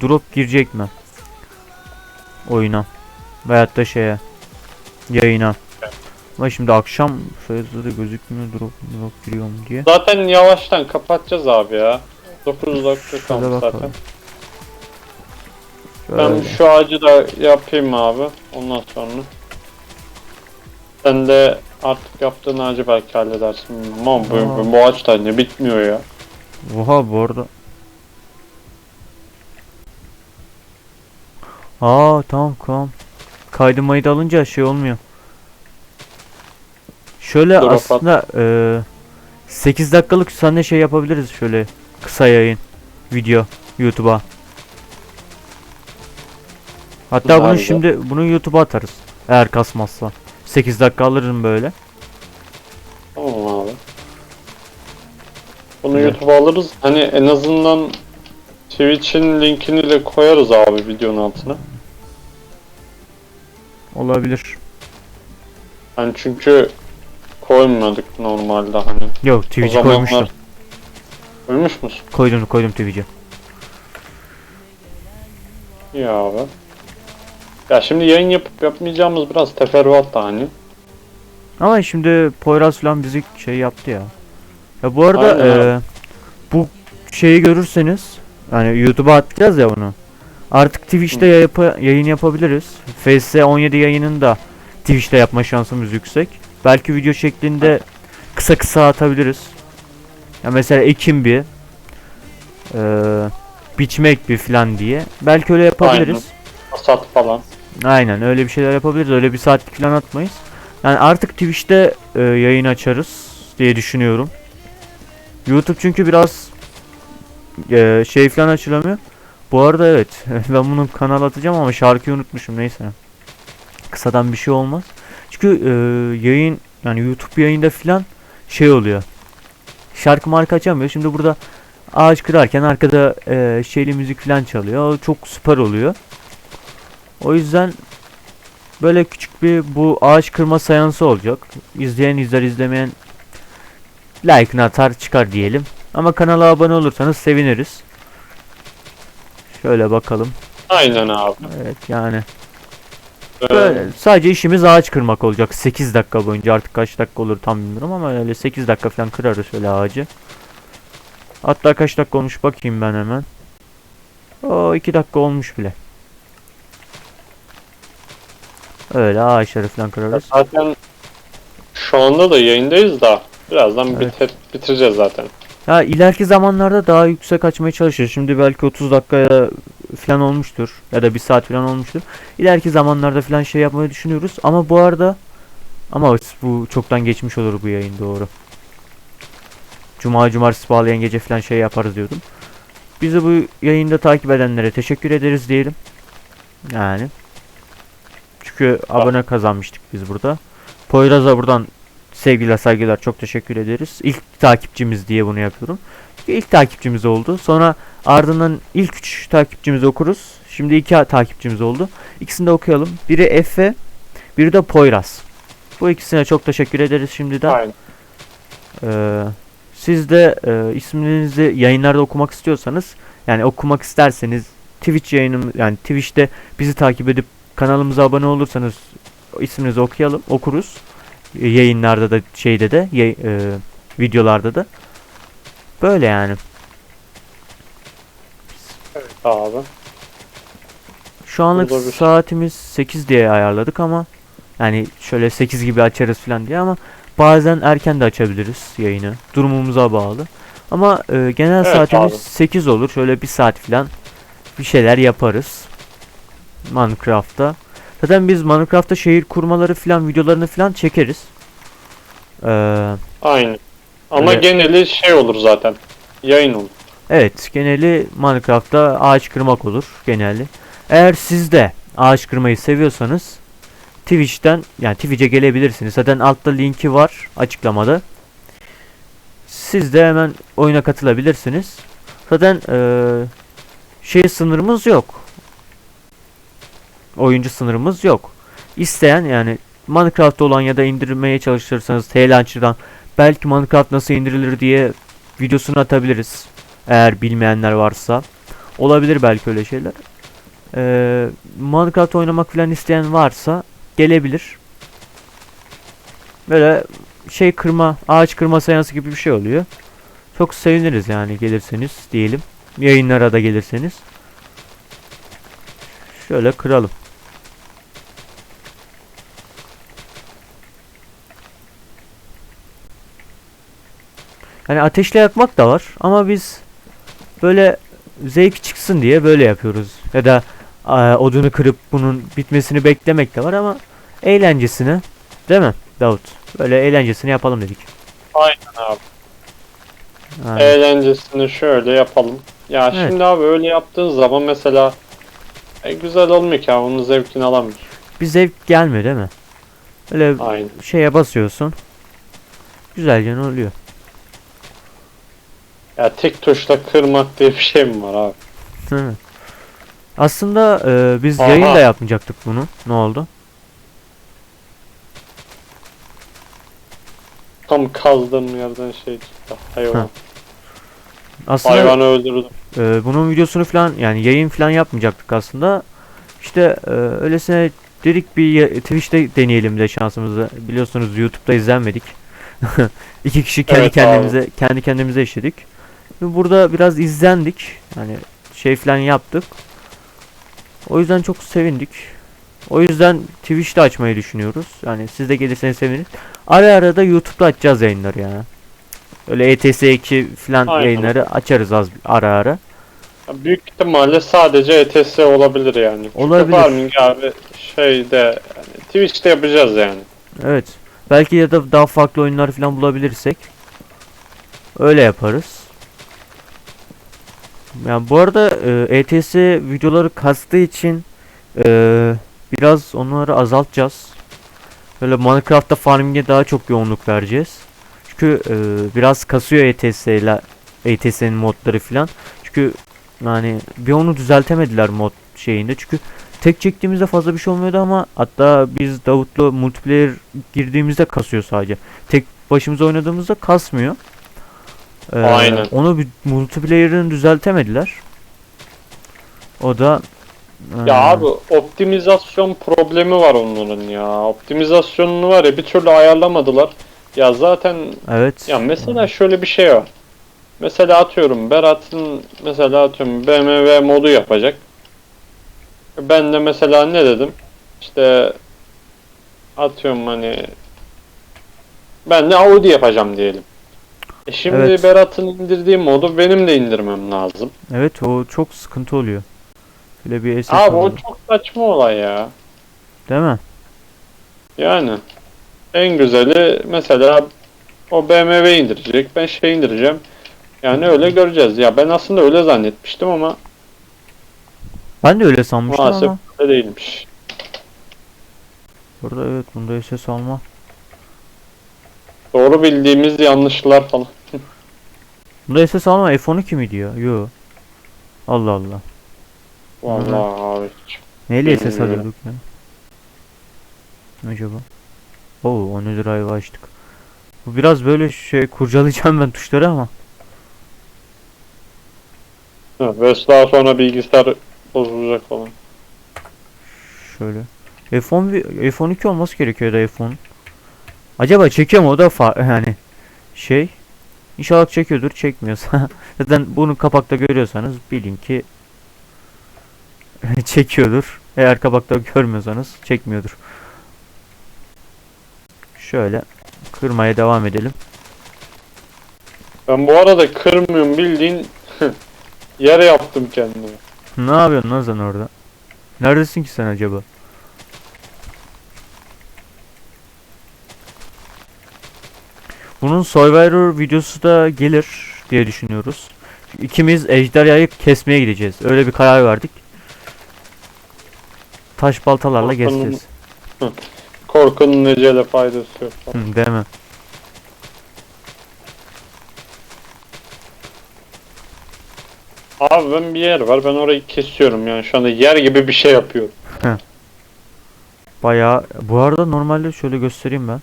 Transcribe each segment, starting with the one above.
drop girecek mi? Oyuna. Veyahut da şeye. Yayına. Ama şimdi akşam sayısı da gözükmüyor drop, drop giriyor mu diye. Zaten yavaştan kapatacağız abi ya. 9 dakika kaldı zaten. Şöyle. Ben şu ağacı da yapayım abi. Ondan sonra. Sen de artık yaptığın ağacı belki halledersin. Ama bu, bu, bu ağaç da ne bitmiyor ya. Oha bu arada. Aa tamam tamam. Kaydı maydı alınca şey olmuyor. Şöyle Dur, aslında eee 8 dakikalık senle şey yapabiliriz şöyle kısa yayın video YouTube'a. Hatta bunu Harika. şimdi bunu YouTube'a atarız. Eğer kasmazsa. 8 dakika alırım böyle. Tamam abi. Bunu Güzel. YouTube'a alırız. Hani en azından Twitch'in linkini de koyarız abi videonun altına. Olabilir. Hani çünkü koymadık normalde hani. Yok Twitch'i zamanlar- koymuştum. Koymuş musun? Koydum koydum Twitch'e. İyi abi. Ya şimdi yayın yapıp yapmayacağımız biraz teferruat da hani. Ama şimdi Poyraz falan bizi şey yaptı ya. Ya bu arada Aynen eee, bu şeyi görürseniz yani YouTube'a atacağız ya bunu. Artık Twitch'te yapa- yayın yapabiliriz. FS 17 yayının da Twitch'te yapma şansımız yüksek. Belki video şeklinde kısa kısa atabiliriz. Ya mesela Ekim bir eee biçmek bir falan diye. Belki öyle yapabiliriz. Asat falan. Aynen öyle bir şeyler yapabiliriz. Öyle bir saatlik falan atmayız. Yani artık Twitch'te e, yayın açarız diye düşünüyorum. YouTube çünkü biraz e, şey falan açılamıyor. Bu arada evet ben bunu kanal atacağım ama şarkıyı unutmuşum neyse. Kısadan bir şey olmaz. Çünkü e, yayın yani YouTube yayında falan şey oluyor. Şarkı marka açamıyor. Şimdi burada ağaç kırarken arkada e, şeyli müzik falan çalıyor. Çok süper oluyor. O yüzden böyle küçük bir bu ağaç kırma seansı olacak. İzleyen izler izlemeyen like'ını atar çıkar diyelim. Ama kanala abone olursanız seviniriz. Şöyle bakalım. Aynen abi. Evet yani böyle sadece işimiz ağaç kırmak olacak 8 dakika boyunca artık kaç dakika olur tam bilmiyorum ama öyle 8 dakika falan kırarız şöyle ağacı. Hatta kaç dakika olmuş bakayım ben hemen. O 2 dakika olmuş bile. Öyle ağaçları falan kırarız. Zaten şu anda da yayındayız da birazdan Evet. biter, bitireceğiz zaten. Ya ileriki zamanlarda daha yüksek açmaya çalışacağız. Şimdi belki 30 dakika falan olmuştur ya da bir saat falan olmuştur. İleriki zamanlarda falan şey yapmayı düşünüyoruz. Ama bu arada ama bu çoktan geçmiş olur bu yayın doğru. Cuma cumartesi bağlayan gece falan şey yaparız diyordum. Bizi bu yayında takip edenlere teşekkür ederiz diyelim. Yani. Çünkü abone kazanmıştık biz burada. Poyraz'a buradan sevgiler saygılar çok teşekkür ederiz. İlk takipçimiz diye bunu yapıyorum. Çünkü ilk takipçimiz oldu. Sonra ardından ilk üç takipçimizi okuruz. Şimdi iki takipçimiz oldu. İkisini de okuyalım. Biri Efe, biri de Poyraz. Bu ikisine çok teşekkür ederiz şimdiden. Aynen. Ee, siz de e, isminizi yayınlarda okumak istiyorsanız yani okumak isterseniz Twitch yayınım yani Twitch'te bizi takip edip kanalımıza abone olursanız isminizi okuyalım okuruz yayınlarda da şeyde de yay- e, videolarda da. Böyle yani. Abi. şu anlık bir- saatimiz 8 diye ayarladık ama yani şöyle 8 gibi açarız falan diye ama bazen erken de açabiliriz yayını. Durumumuza bağlı. Ama e, genel Evet saatimiz abi. 8 olur. Şöyle bir saat falan bir şeyler yaparız. Minecraft'ta zaten biz Minecraft'ta şehir kurmaları falan videolarını falan çekeriz Ee, Aynen. Ama Evet. geneli şey olur zaten. Yayın olur. Evet, geneli Minecraft'ta ağaç kırmak olur geneli. Eğer siz de ağaç kırmayı seviyorsanız Twitch'ten yani Twitch'e gelebilirsiniz. Zaten altta linki var açıklamada. Siz de hemen oyuna katılabilirsiniz. Zaten eee şey sınırımız yok. Oyuncu sınırımız yok. İsteyen yani Minecraft'ta olan ya da indirmeye çalışırsanız T-Launcher'dan belki Minecraft nasıl indirilir diye videosunu atabiliriz. Eğer bilmeyenler varsa. Olabilir belki öyle şeyler. Ee, Minecraft oynamak falan isteyen varsa gelebilir. Böyle şey kırma, ağaç kırma seansı gibi bir şey oluyor. Çok seviniriz yani gelirseniz diyelim. Yayınlara da gelirseniz. Şöyle kıralım. Yani ateşle yakmak da var ama biz böyle zevk çıksın diye böyle yapıyoruz. Ya da eee, odunu kırıp bunun bitmesini beklemek de var ama eğlencesine değil mi Davut? Böyle eğlencesini yapalım dedik. Aynen abi. Yani, Eğlencesini şöyle yapalım. Ya Evet. şimdi abi öyle yaptığın zaman mesela e, güzel olmuyor ki abi onun zevkini alamıyor. bir zevk gelmiyor değil mi? Böyle Aynen. şeye basıyorsun. Güzelce ne oluyor? Ya tek tuşla kırmak diye bir şey mi var abi? Mi? Aslında eee, biz Aha. yayın da yapmayacaktık bunu. Ne oldu? Tam kazdığım yerden şey çıktı. Hayvan. Ha. Aslında Hayvanı öldürdüm. Ee, bunun videosunu falan yani yayın falan yapmayacaktık aslında. İşte e, öylesine dedik bir Twitch'te deneyelim de şansımızı. Biliyorsunuz YouTube'da izlenmedik. İki kişi kendi Evet abi. kendimize kendi kendimize işledik. Ve burada biraz izlendik. Yani şey falan yaptık. O yüzden çok sevindik. O yüzden Twitch'te açmayı düşünüyoruz. Yani siz de gelirseniz seviniriz. Ara ara da YouTube'da açacağız yayınları yani. Öyle E ETS2 falan Aynen. yayınları açarız az ara ara. Büyük ihtimalle sadece ETS olabilir yani. Çünkü Olabilir. Farming abi şeyde yani Twitch'te yapacağız yani. Evet. Belki ya da daha farklı oyunlar falan bulabilirsek öyle yaparız. Yani bu arada e, ETS videoları kastığı için e, biraz onları azaltacağız. Böyle Minecraft'ta farming'e daha çok yoğunluk vereceğiz. Çünkü e, biraz kasıyor ETS ile ETS'nin modları falan. Çünkü yani bir onu düzeltemediler mod şeyinde. Çünkü tek çektiğimizde fazla bir şey olmuyordu ama hatta biz Davut'la multiplayer girdiğimizde kasıyor sadece. Tek başımıza oynadığımızda kasmıyor. Ee, Aynen. Onu bir multiplayer'ını düzeltemediler. O da Ya ee, abi optimizasyon problemi var onların ya. Optimizasyonunu var ya bir türlü ayarlamadılar. Ya zaten evet. ya mesela şöyle bir şey var. Mesela atıyorum Berat'ın mesela atıyorum BMW modu yapacak. Ben de mesela ne dedim? İşte atıyorum hani ben de Audi yapacağım diyelim. E şimdi Evet. Berat'ın indirdiği modu benim de indirmem lazım. Evet o çok sıkıntı oluyor. Böyle bir SS Abi o oluyor. çok saçma olay ya. Değil mi? Yani en güzeli mesela o BMW indirecek, ben şey indireceğim. Yani öyle göreceğiz. Ya ben aslında öyle zannetmiştim ama Ben de öyle sanmıştım maalesef ama öyle değilmiş. burada evet bunda SS alma. Doğru bildiğimiz yanlışlar falan. Bunda SS alma F12 mi diyor? Yo. Allah Allah. Vallahi abi. Neyle SS alıyorduk ya? Acaba? Oo 10 lirayı açtık. Bu biraz böyle şey kurcalayacağım ben tuşları ama. Ve daha sonra bilgisayar bozulacak falan. Şöyle. F10 bir- F12 olması gerekiyor da F10. Acaba çekiyor mu o da yani şey. İnşallah çekiyordur çekmiyorsa. Zaten bunu kapakta görüyorsanız bilin ki çekiyordur. Eğer kapakta görmüyorsanız çekmiyordur. Şöyle kırmaya devam edelim. Ben bu arada kırmıyorum bildiğin yer yaptım kendime. Ne yapıyorsun lan sen orada? Neredesin ki sen acaba? Bunun Survivor videosu da gelir diye düşünüyoruz. İkimiz ejderhayı kesmeye gideceğiz. Öyle bir karar verdik. Taş baltalarla Korkunun- keseceğiz. Korkunun necele faydası yok. Hı, değil mi? Abi ben bir yer var ben orayı kesiyorum yani şu anda yer gibi bir şey yapıyorum. Bayağı bu arada normalde şöyle göstereyim ben.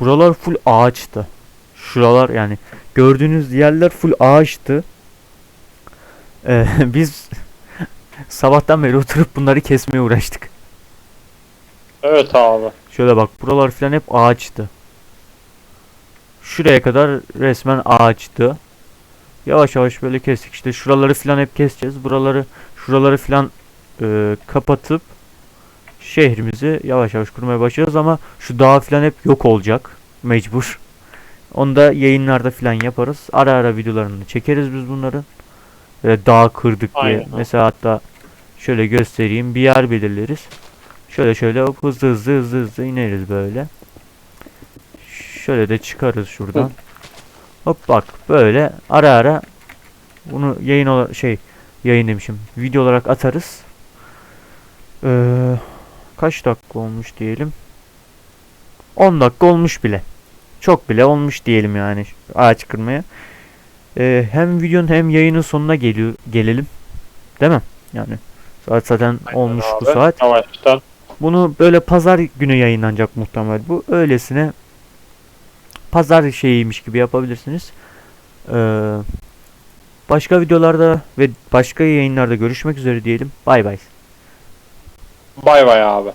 Buralar full ağaçtı. Şuralar yani gördüğünüz yerler full ağaçtı. Ee, biz sabahtan beri oturup bunları kesmeye uğraştık. Evet abi. Şöyle bak buralar filan hep ağaçtı. Şuraya kadar resmen ağaçtı. Yavaş yavaş böyle kestik. İşte şuraları filan hep keseceğiz. Buraları şuraları filan e, kapatıp şehrimizi yavaş yavaş kurmaya başlayacağız ama şu dağ filan hep yok olacak. Mecbur. Onu da yayınlarda filan yaparız. Ara ara videolarını çekeriz biz bunların. Ve dağ kırdık diye. Aynen. Mesela hatta şöyle göstereyim. Bir yer belirleriz. Şöyle şöyle hop hızlı hızlı hızlı hızlı ineriz böyle. Şöyle de çıkarız şuradan. Hop bak böyle ara ara bunu yayın olarak şey yayın demişim. Video olarak atarız. Ee, kaç dakika olmuş diyelim. 10 dakika olmuş bile. Çok bile olmuş diyelim yani ağaç kırmaya. Ee, hem videonun hem yayının sonuna geliyor gelelim. Değil mi? Yani saat zaten Aynen olmuş bu abi. saat. Yavaştan. Bunu böyle pazar günü yayınlanacak muhtemel bu. Öylesine pazar şeyiymiş gibi yapabilirsiniz. Ee, başka videolarda ve başka yayınlarda görüşmek üzere diyelim. Bay bay. Bay bay abi.